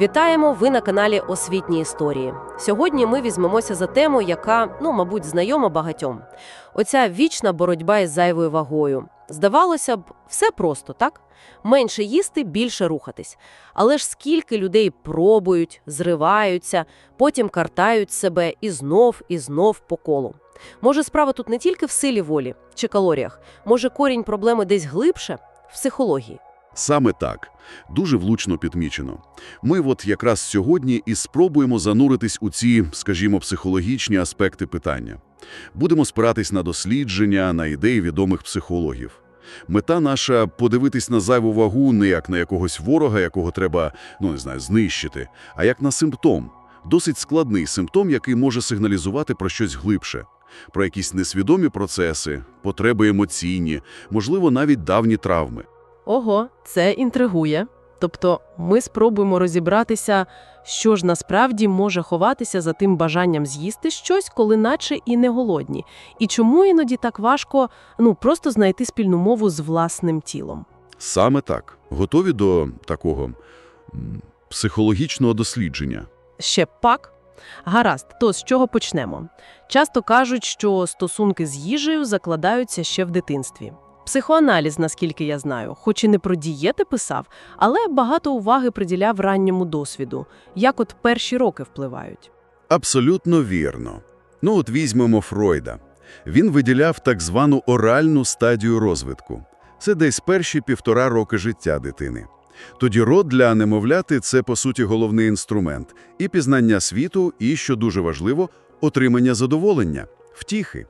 Вітаємо! Ви на каналі Освітні історії. Сьогодні ми візьмемося за тему, яка, ну, мабуть, знайома багатьом. Оця вічна боротьба із зайвою вагою. Здавалося б, все просто, так? Менше їсти, більше рухатись. Але ж скільки людей пробують, зриваються, потім картають себе і знов, і знов по колу. Може, справа тут не тільки в силі волі чи калоріях, може, корінь проблеми десь глибше в психології. Саме так. Дуже влучно підмічено. Ми от якраз сьогодні і спробуємо зануритись у ці, скажімо, психологічні аспекти питання. Будемо спиратись на дослідження, на ідеї відомих психологів. Мета наша – подивитись на зайву вагу не як на якогось ворога, якого треба, ну не знаю, знищити, а як на симптом. Досить складний симптом, який може сигналізувати про щось глибше. Про якісь несвідомі процеси, потреби емоційні, можливо, навіть давні травми. Ого, це інтригує. Тобто ми спробуємо розібратися, що ж насправді може ховатися за тим бажанням з'їсти щось, коли наче і не голодні. І чому іноді так важко ну, просто знайти спільну мову з власним тілом. Саме так. Готові до такого психологічного дослідження. Ще пак. Гаразд, то з чого почнемо? Часто кажуть, що стосунки з їжею закладаються ще в дитинстві. Психоаналіз, наскільки я знаю, хоч і не про дієти писав, але багато уваги приділяв ранньому досвіду, як от перші роки впливають. Абсолютно вірно. Ну от візьмемо Фройда. Він виділяв так звану оральну стадію розвитку. Це десь перші півтора роки життя дитини. Тоді рот для немовляти – це, по суті, головний інструмент. І пізнання світу, і, що дуже важливо, отримання задоволення, втіхи.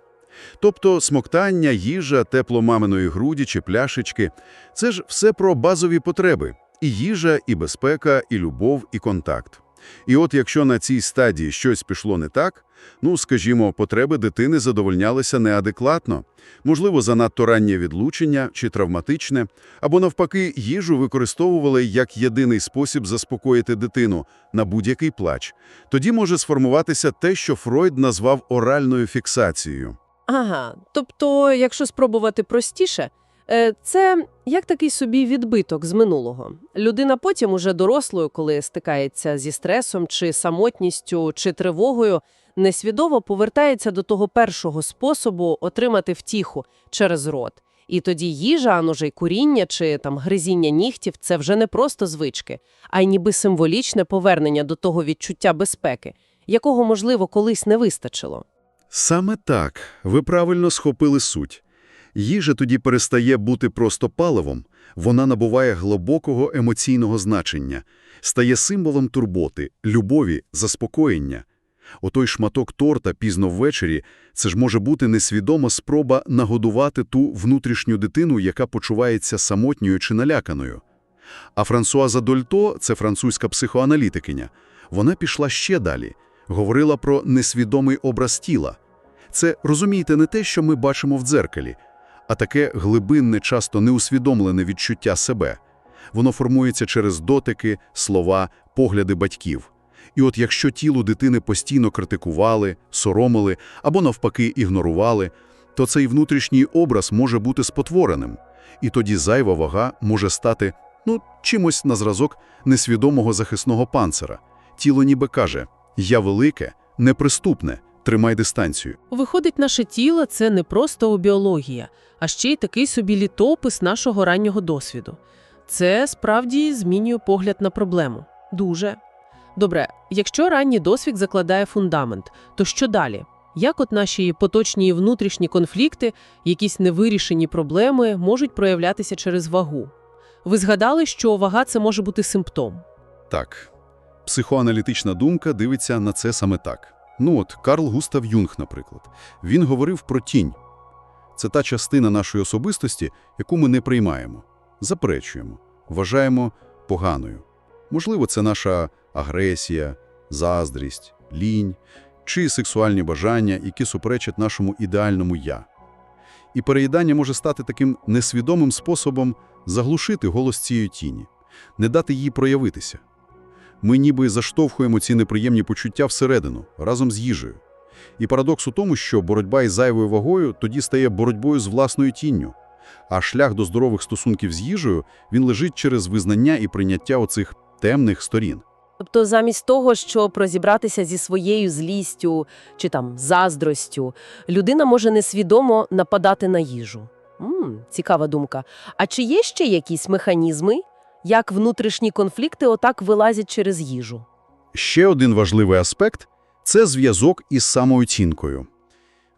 Тобто смоктання, їжа, тепло маминої груді чи пляшечки – це ж все про базові потреби. І їжа, і безпека, і любов, і контакт. І от якщо на цій стадії щось пішло не так, ну, скажімо, потреби дитини задовольнялися неадекватно, можливо, занадто раннє відлучення чи травматичне, або навпаки, їжу використовували як єдиний спосіб заспокоїти дитину на будь-який плач. Тоді може сформуватися те, що Фройд назвав оральною фіксацією. Ага, тобто, якщо спробувати простіше, е, це як такий собі відбиток з минулого. Людина потім, уже дорослою, коли стикається зі стресом, чи самотністю, чи тривогою, несвідомо повертається до того першого способу отримати втіху через рот. І тоді їжа, а ну же й куріння чи там гризіння нігтів – це вже не просто звички, а й ніби символічне повернення до того відчуття безпеки, якого, можливо, колись не вистачило. Саме так, ви правильно схопили суть. Їжа тоді перестає бути просто паливом, вона набуває глибокого емоційного значення, стає символом турботи, любові, заспокоєння. Отой шматок торта пізно ввечері – це ж може бути несвідома спроба нагодувати ту внутрішню дитину, яка почувається самотньою чи наляканою. А Франсуаза Дольто – це французька психоаналітикиня. Вона пішла ще далі, говорила про несвідомий образ тіла. Це, розумієте, не те, що ми бачимо в дзеркалі, а таке глибинне, часто неусвідомлене відчуття себе. Воно формується через дотики, слова, погляди батьків. І от якщо тіло дитини постійно критикували, соромили або навпаки ігнорували, то цей внутрішній образ може бути спотвореним. І тоді зайва вага може стати, ну, чимось на зразок несвідомого захисного панцира. Тіло ніби каже «Я велике, неприступне, тримай дистанцію». Виходить, наше тіло – це не просто біологія, а ще й такий собі літопис нашого раннього досвіду. Це справді змінює погляд на проблему. Дуже. Добре, якщо ранній досвід закладає фундамент, то що далі? Як от наші поточні і внутрішні конфлікти, якісь невирішені проблеми можуть проявлятися через вагу? Ви згадали, що вага – це може бути симптом. Так, психоаналітична думка дивиться на це саме так. Ну от, Карл Густав Юнг, наприклад. Він говорив про тінь. Це та частина нашої особистості, яку ми не приймаємо, заперечуємо, вважаємо поганою. Можливо, це наша агресія, заздрість, лінь чи сексуальні бажання, які суперечать нашому ідеальному «я». І переїдання може стати таким несвідомим способом заглушити голос цієї тіні, не дати їй проявитися. Ми ніби заштовхуємо ці неприємні почуття всередину, разом з їжею. І парадокс у тому, що боротьба із зайвою вагою тоді стає боротьбою з власною тінню. А шлях до здорових стосунків з їжею, він лежить через визнання і прийняття оцих темних сторін. Тобто замість того, щоб розібратися зі своєю злістю чи там заздростю, людина може несвідомо нападати на їжу. М, цікава думка. А чи є ще якісь механізми, як внутрішні конфлікти отак вилазять через їжу? Ще один важливий аспект – це зв'язок із самооцінкою.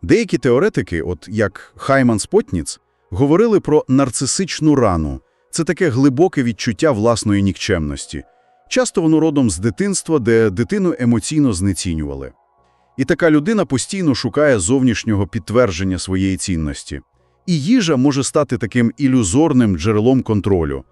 Деякі теоретики, от як Хайман Спотніц, говорили про нарцисичну рану. Це таке глибоке відчуття власної нікчемності. Часто воно родом з дитинства, де дитину емоційно знецінювали. І така людина постійно шукає зовнішнього підтвердження своєї цінності. І їжа може стати таким ілюзорним джерелом контролю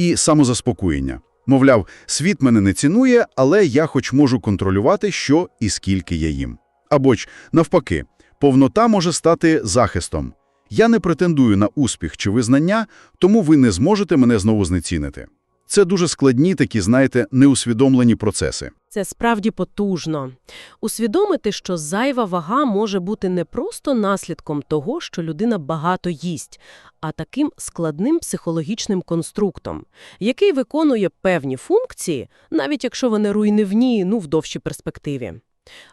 і самозаспокоєння. Мовляв, світ мене не цінує, але я хоч можу контролювати, що і скільки я їм. Або ж, навпаки, повнота може стати захистом. Я не претендую на успіх чи визнання, тому ви не зможете мене знову знецінити. Це дуже складні такі, знаєте, неусвідомлені процеси. Це справді потужно. Усвідомити, що зайва вага може бути не просто наслідком того, що людина багато їсть, а таким складним психологічним конструктом, який виконує певні функції, навіть якщо вони руйнівні, ну, в довшій перспективі.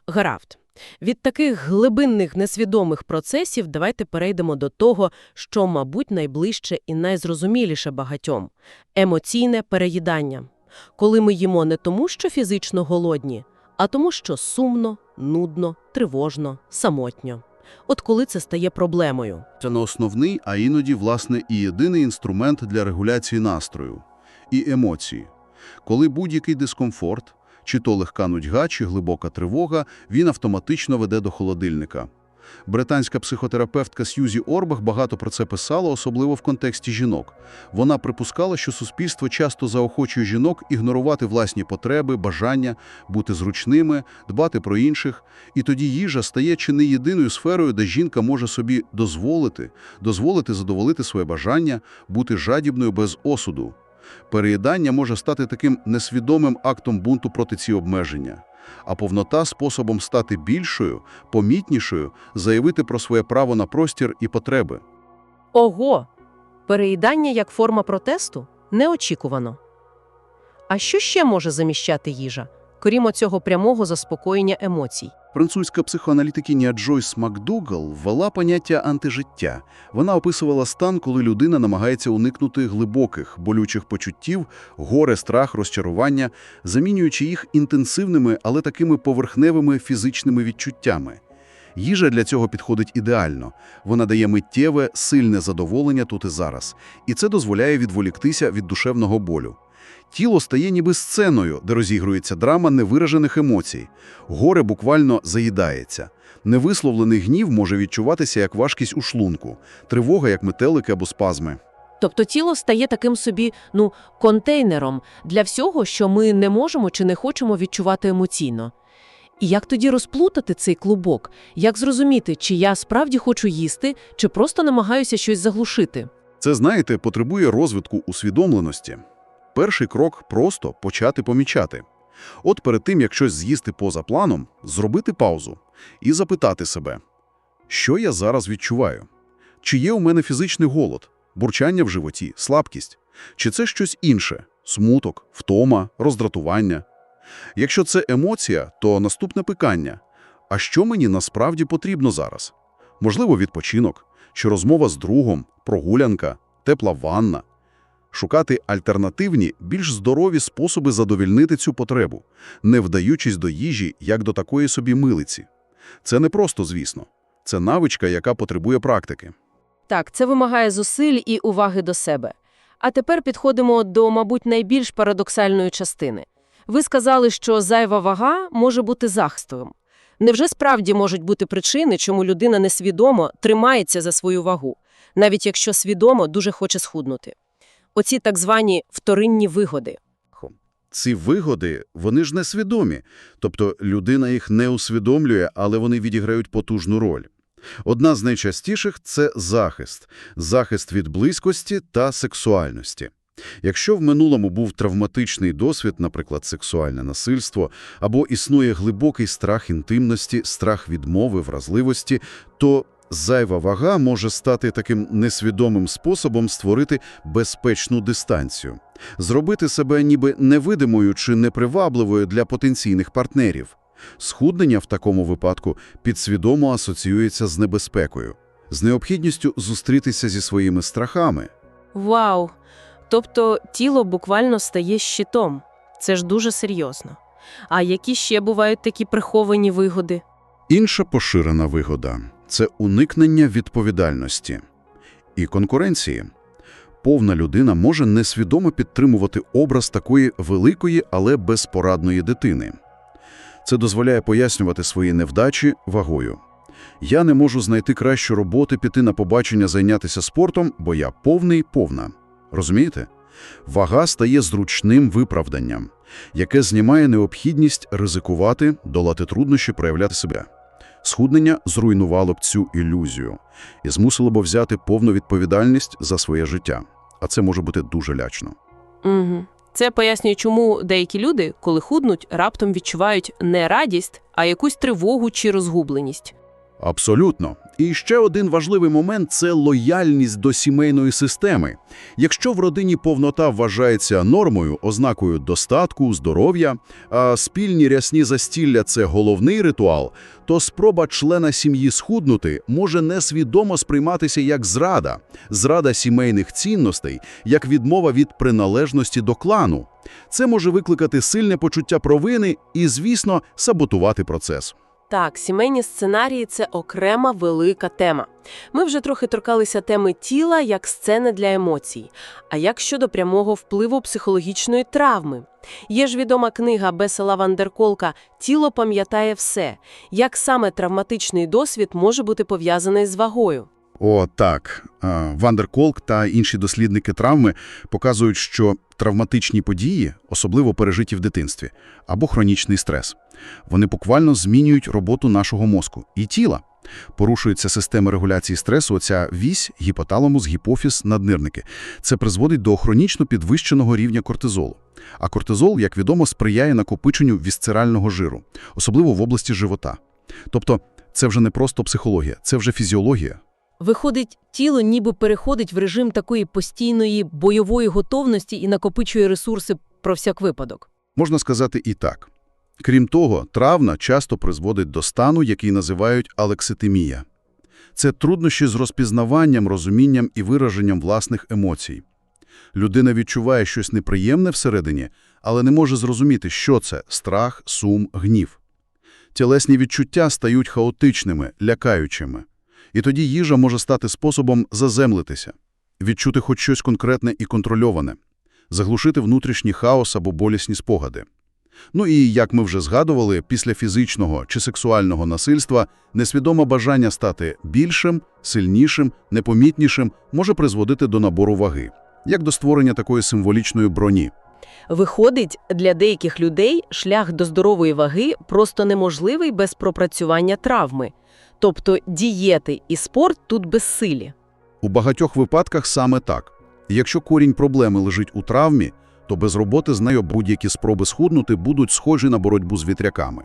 Гаразд. Від таких глибинних несвідомих процесів давайте перейдемо до того, що, мабуть, найближче і найзрозуміліше багатьом – емоційне переїдання. Коли ми їмо не тому, що фізично голодні, а тому, що сумно, нудно, тривожно, самотньо. От коли це стає проблемою. Це не основний, а іноді, власне, і єдиний інструмент для регуляції настрою і емоцій. Коли будь-який дискомфорт, чи то легка нудьга, чи глибока тривога, він автоматично веде до холодильника. Британська психотерапевтка Сьюзі Орбах багато про це писала, особливо в контексті жінок. Вона припускала, що суспільство часто заохочує жінок ігнорувати власні потреби, бажання, бути зручними, дбати про інших, і тоді їжа стає чи не єдиною сферою, де жінка може собі дозволити, дозволити задоволити своє бажання, бути жадібною без осуду. Переїдання може стати таким несвідомим актом бунту проти ці обмеження, а повнота – способом стати більшою, помітнішою, заявити про своє право на простір і потреби. Ого! Переїдання як форма протесту? Неочікувано. А що ще може заміщати їжа, крім цього прямого заспокоєння емоцій? Французька психоаналітикиня Джойс Макдугал ввела поняття антижиття. Вона описувала стан, коли людина намагається уникнути глибоких, болючих почуттів, горе, страх, розчарування, замінюючи їх інтенсивними, але такими поверхневими фізичними відчуттями. Їжа для цього підходить ідеально. Вона дає миттєве, сильне задоволення тут і зараз. І це дозволяє відволіктися від душевного болю. Тіло стає ніби сценою, де розігрується драма невиражених емоцій. Горе буквально заїдається. Невисловлений гнів може відчуватися як важкість у шлунку, тривога як метелики або спазми. Тобто тіло стає таким собі, ну, контейнером для всього, що ми не можемо чи не хочемо відчувати емоційно. І як тоді розплутати цей клубок? Як зрозуміти, чи я справді хочу їсти, чи просто намагаюся щось заглушити? Це, знаєте, потребує розвитку усвідомленості. Перший крок – просто почати помічати. От перед тим, як щось з'їсти поза планом, зробити паузу і запитати себе, що я зараз відчуваю? Чи є у мене фізичний голод, бурчання в животі, слабкість? Чи це щось інше – смуток, втома, роздратування? Якщо це емоція, то наступне питання – а що мені насправді потрібно зараз? Можливо, відпочинок, чи розмова з другом, прогулянка, тепла ванна. Шукати альтернативні, більш здорові способи задовільнити цю потребу, не вдаючись до їжі, як до такої собі милиці. Це не просто, звісно. Це навичка, яка потребує практики. Так, це вимагає зусиль і уваги до себе. А тепер підходимо до, мабуть, найбільш парадоксальної частини. Ви сказали, що зайва вага може бути захистом. Невже справді можуть бути причини, чому людина несвідомо тримається за свою вагу, навіть якщо свідомо дуже хоче схуднути? Оці так звані вторинні вигоди. Ці вигоди, вони ж несвідомі. Тобто людина їх не усвідомлює, але вони відіграють потужну роль. Одна з найчастіших – це захист. Захист від близькості та сексуальності. Якщо в минулому був травматичний досвід, наприклад, сексуальне насильство, або існує глибокий страх інтимності, страх відмови, вразливості, то Зайва вага може стати таким несвідомим способом створити безпечну дистанцію, зробити себе ніби невидимою чи непривабливою для потенційних партнерів. Схуднення в такому випадку підсвідомо асоціюється з небезпекою, з необхідністю зустрітися зі своїми страхами. Вау! Тобто тіло буквально стає щитом. Це ж дуже серйозно. А які ще бувають такі приховані вигоди? Інша поширена вигода – це уникнення відповідальності і конкуренції. Повна людина може несвідомо підтримувати образ такої великої, але безпорадної дитини. Це дозволяє пояснювати свої невдачі вагою. Я не можу знайти кращу роботи, піти на побачення, зайнятися спортом, бо я повний повна. Розумієте? Вага стає зручним виправданням, яке знімає необхідність ризикувати, долати труднощі, проявляти себе. Схуднення зруйнувало б цю ілюзію і змусило б взяти повну відповідальність за своє життя. А це може бути дуже лячно. Угу. Це пояснює, чому деякі люди, коли худнуть, раптом відчувають не радість, а якусь тривогу чи розгубленість. Абсолютно. І ще один важливий момент – це лояльність до сімейної системи. Якщо в родині повнота вважається нормою, ознакою достатку, здоров'я, а спільні рясні застілля – це головний ритуал, то спроба члена сім'ї схуднути може несвідомо сприйматися як зрада, зрада сімейних цінностей, як відмова від приналежності до клану. Це може викликати сильне почуття провини і, звісно, саботувати процес. Так, сімейні сценарії це окрема велика тема. Ми вже трохи торкалися теми тіла як сцени для емоцій. А як щодо прямого впливу психологічної травми? Є ж відома книга Бесела Вандерколка Тіло пам'ятає все. Як саме травматичний досвід може бути пов'язаний з вагою? О, так. А, Вандерколк та інші дослідники травми показують, що травматичні події, особливо пережиті в дитинстві, або хронічний стрес, вони буквально змінюють роботу нашого мозку і тіла. Порушується система регуляції стресу, оця вісь, гіпоталамус, гіпофіз, наднирники. Це призводить до хронічно підвищеного рівня кортизолу. А кортизол, як відомо, сприяє накопиченню вісцерального жиру, особливо в області живота. Тобто це вже не просто психологія, це вже фізіологія. Виходить, тіло ніби переходить в режим такої постійної бойової готовності і накопичує ресурси про всяк випадок. Можна сказати і так. Крім того, травна часто призводить до стану, який називають алекситимія. Це труднощі з розпізнаванням, розумінням і вираженням власних емоцій. Людина відчуває щось неприємне всередині, але не може зрозуміти, що це – страх, сум, гнів. Тілесні відчуття стають хаотичними, лякаючими. І тоді їжа може стати способом заземлитися, відчути хоч щось конкретне і контрольоване, заглушити внутрішній хаос або болісні спогади. Ну і, як ми вже згадували, після фізичного чи сексуального насильства несвідоме бажання стати більшим, сильнішим, непомітнішим може призводити до набору ваги, як до створення такої символічної броні. Виходить, для деяких людей шлях до здорової ваги просто неможливий без пропрацювання травми. Тобто дієти і спорт тут безсилі. У багатьох випадках саме так. Якщо корінь проблеми лежить у травмі, то без роботи з нею будь-які спроби схуднути будуть схожі на боротьбу з вітряками.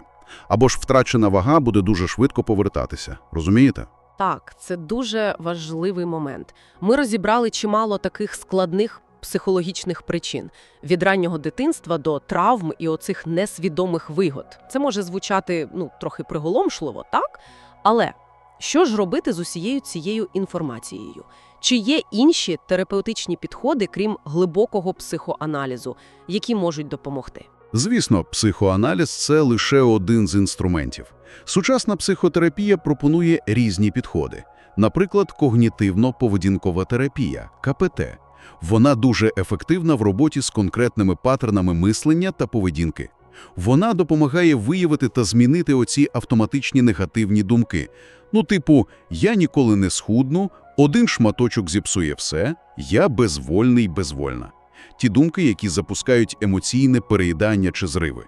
Або ж втрачена вага буде дуже швидко повертатися. Розумієте? Так, це дуже важливий момент. Ми розібрали чимало таких складних психологічних причин від раннього дитинства до травм і оцих несвідомих вигод. Це може звучати ну трохи приголомшливо, так? Але що ж робити з усією цією інформацією? Чи є інші терапевтичні підходи, крім глибокого психоаналізу, які можуть допомогти? Звісно, психоаналіз – це лише один з інструментів. Сучасна психотерапія пропонує різні підходи. Наприклад, когнітивно-поведінкова терапія – КПТ. Вона дуже ефективна в роботі з конкретними паттернами мислення та поведінки. Вона допомагає виявити та змінити оці автоматичні негативні думки. Ну, типу, я ніколи не схудну, один шматочок зіпсує все, я безвольний безвольна. Ті думки, які запускають емоційне переїдання чи зриви.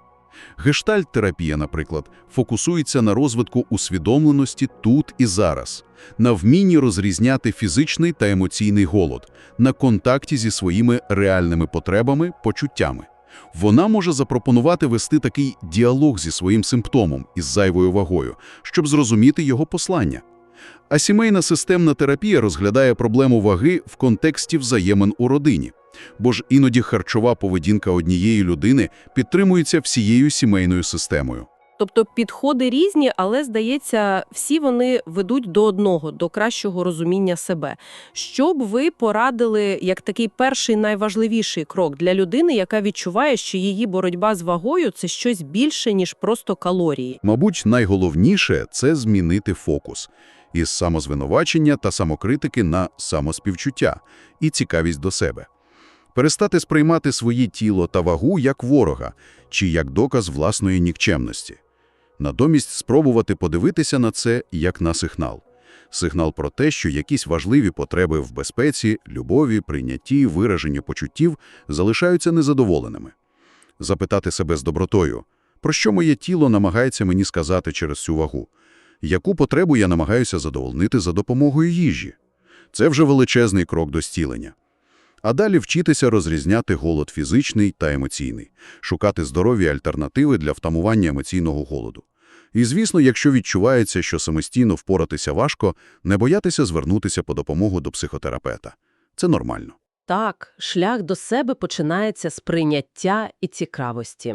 Гештальт-терапія, наприклад, фокусується на розвитку усвідомленості тут і зараз, на вмінні розрізняти фізичний та емоційний голод, на контакті зі своїми реальними потребами, почуттями. Вона може запропонувати вести такий діалог зі своїм симптомом із зайвою вагою, щоб зрозуміти його послання. А сімейна системна терапія розглядає проблему ваги в контексті взаємин у родині. Бо ж іноді харчова поведінка однієї людини підтримується всією сімейною системою. Тобто підходи різні, але, здається, всі вони ведуть до одного, до кращого розуміння себе. Що б ви порадили як такий перший найважливіший крок для людини, яка відчуває, що її боротьба з вагою – це щось більше, ніж просто калорії? Мабуть, найголовніше – це змінити фокус із самозвинувачення та самокритики на самоспівчуття і цікавість до себе. Перестати сприймати своє тіло та вагу як ворога чи як доказ власної нікчемності. Натомість спробувати подивитися на це як на сигнал. Сигнал про те, що якісь важливі потреби в безпеці, любові, прийнятті, вираженні почуттів залишаються незадоволеними. Запитати себе з добротою, про що моє тіло намагається мені сказати через цю вагу? Яку потребу я намагаюся задовольнити за допомогою їжі? Це вже величезний крок до стілення. А далі вчитися розрізняти голод фізичний та емоційний, шукати здорові альтернативи для втамування емоційного голоду. І, звісно, якщо відчувається, що самостійно впоратися важко, не боятися звернутися по допомогу до психотерапевта. Це нормально. Так, шлях до себе починається з прийняття і цікавості.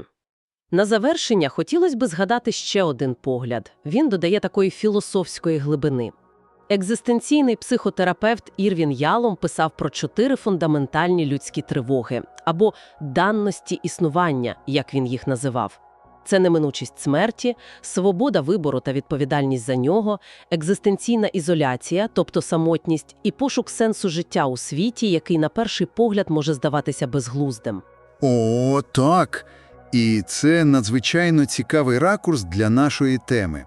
На завершення хотілося б згадати ще один погляд. Він додає такої філософської глибини. Екзистенційний психотерапевт Ірвін Ялом писав про чотири фундаментальні людські тривоги або данності існування, як він їх називав. Це неминучість смерті, свобода вибору та відповідальність за нього, екзистенційна ізоляція, тобто самотність, і пошук сенсу життя у світі, який на перший погляд може здаватися безглуздим. О, так. І це надзвичайно цікавий ракурс для нашої теми.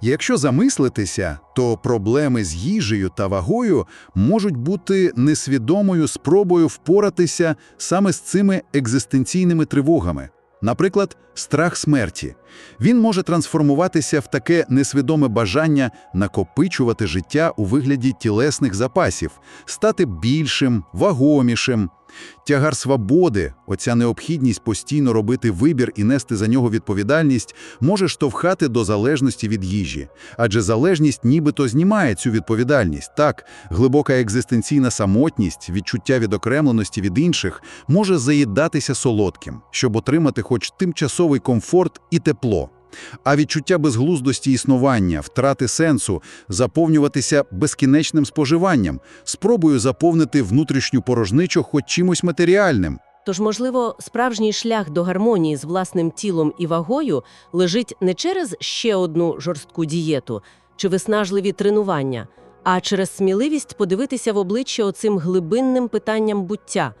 Якщо замислитися, то проблеми з їжею та вагою можуть бути несвідомою спробою впоратися саме з цими екзистенційними тривогами. Наприклад, страх смерті. Він може трансформуватися в таке несвідоме бажання накопичувати життя у вигляді тілесних запасів, стати більшим, вагомішим. Тягар свободи, оця необхідність постійно робити вибір і нести за нього відповідальність, може штовхати до залежності від їжі. Адже залежність нібито знімає цю відповідальність. Так, глибока екзистенційна самотність, відчуття відокремленості від інших може заїдатися солодким, щоб отримати хоч тимчасовий комфорт і тепло. А відчуття безглуздості існування, втрати сенсу, заповнюватися безкінечним споживанням, спробою заповнити внутрішню порожничу хоч чимось матеріальним. Тож, можливо, справжній шлях до гармонії з власним тілом і вагою лежить не через ще одну жорстку дієту чи виснажливі тренування, а через сміливість подивитися в обличчя оцим глибинним питанням буття.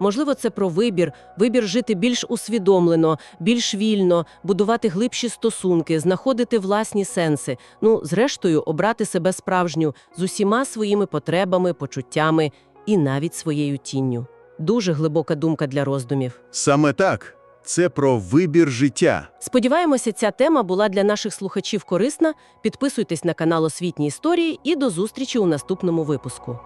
Можливо, це про вибір, вибір жити більш усвідомлено, більш вільно, будувати глибші стосунки, знаходити власні сенси, ну, зрештою, обрати себе справжню з усіма своїми потребами, почуттями і навіть своєю тінню. Дуже глибока думка для роздумів. Саме так. Це про вибір життя. Сподіваємося, ця тема була для наших слухачів корисна. Підписуйтесь на канал Освітні історії і до зустрічі у наступному випуску.